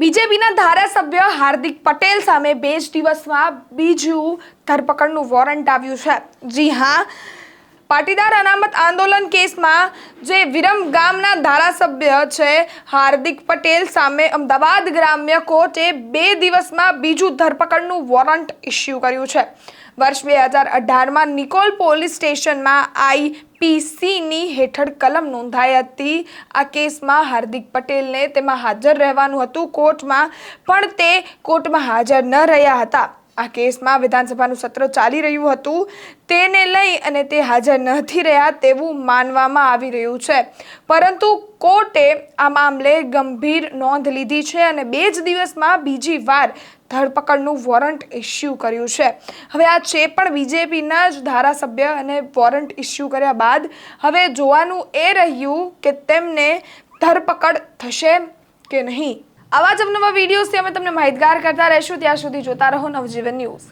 બીજેપીના ધારાસભ્ય હાર્દિક પટેલ સામે બે જ દિવસમાં બીજું ધરપકડનું વોરંટ આવ્યું છે. જી હા પાટીદાર અનામત આંદોલન કેસમાં જે વિરમ ગામના ધારાસભ્ય છે હાર્દિક પટેલ સામે અમદાવાદ ગ્રામ્ય કોર્ટે બે દિવસમાં બીજું ધરપકડનું વોરંટ ઇસ્યુ કર્યું છે. વર્ષ બે હજાર અઢારમાં નિકોલ પોલીસ સ્ટેશનમાં આઈપીસીની હેઠળ કલમ નોંધાઈ હતી. આ કેસમાં હાર્દિક પટેલને તેમાં હાજર રહેવાનું હતું. કોર્ટમાં પણ તે કોર્ટમાં હાજર ન રહ્યા હતા. આ કેસમાં વિધાનસભાનું સત્ર ચાલી રહ્યું હતું. તેને લઈ અને તે હાજર નથી રહ્યા તેવું માનવામાં આવી રહ્યું છે. પરંતુ કોર્ટે આ મામલે ગંભીર નોંધ લીધી છે અને બે જ દિવસમાં બીજી વાર ધરપકડનું વોરંટ ઇસ્યુ કર્યું છે. હવે આ છે પણ બીજેપીના જ ધારાસભ્ય અને વોરંટ ઇસ્યુ કર્યા બાદ હવે જોવાનું એ રહ્યું કે તેમને ધરપકડ થશે કે નહીં. આવા જ અવનવા વિડીયોઝથી અમે તમને માહિતગાર કરતા રહીશું. ત્યાં સુધી જોતા રહો નવજીવન ન્યૂઝ.